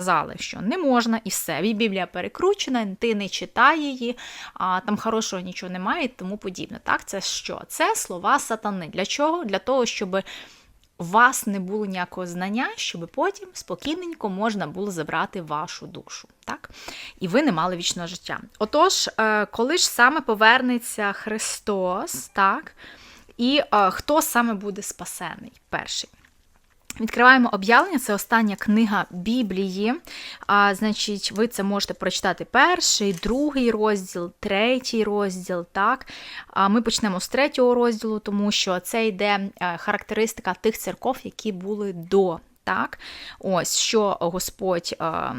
Казали, що не можна, і все. Біблія перекручена, ти не читай її, а там хорошого нічого немає і тому подібне. Так, це що? Це слова сатани. Для чого? Для того, щоб у вас не було ніякого знання, щоб потім спокійненько можна було забрати вашу душу. Так? І ви не мали вічного життя. Отож, е, коли ж саме повернеться Христос, так? І е, хто саме буде спасений? Перший. Відкриваємо об'явлення, це остання книга Біблії. А, Значить, ви це можете прочитати перший, другий розділ, третій розділ. Так? А Ми почнемо з третього розділу, тому що це йде е, характеристика тих церков, які були до. Так? Ось що Господь. е,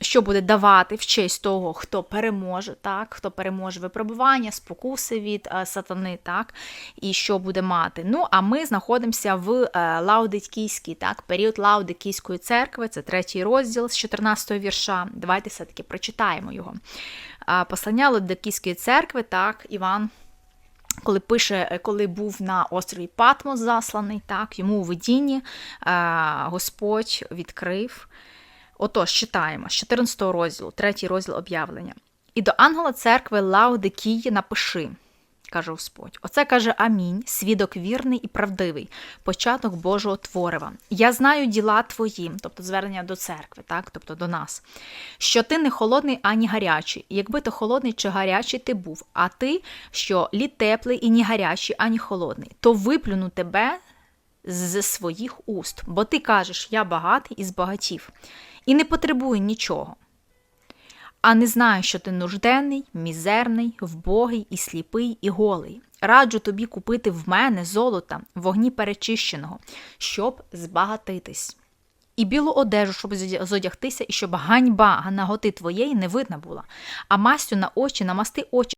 що буде давати в честь того, хто переможе, так, хто переможе випробування, спокуси від е, сатани, так, і що буде мати. Ну, а ми знаходимося в е, Лаудикійській, так, період Лаудикійської церкви, це третій розділ з 14 вірша. Давайте все-таки прочитаємо його. Е, Послання Лаудикійської церкви, так, Іван. Коли пише, коли був на острові Патмос засланий, так, йому у видінні Господь відкрив. Отож, читаємо з 14 розділу, третій розділ об'явлення. І до ангела церкви Лаудикії напиши, каже Господь. Оце каже Амінь, свідок вірний і правдивий, початок Божого творива. Я знаю діла твої, тобто звернення до церкви, так, тобто до нас, що ти не холодний ані гарячий. Якби то холодний чи гарячий ти був, а ти, що лід теплий і ні гарячий, ані холодний, то виплюну тебе з своїх уст, бо ти кажеш, я багатий і збагатів, і не потребую нічого. А не знаю, що ти нужденний, мізерний, вбогий і сліпий, і голий. Раджу тобі купити в мене золота, вогні перечищеного, щоб збагатитись. І білу одежу, щоб зодягтися, і щоб ганьба наготи твоєї не видна була, а мастю на очі намасти очі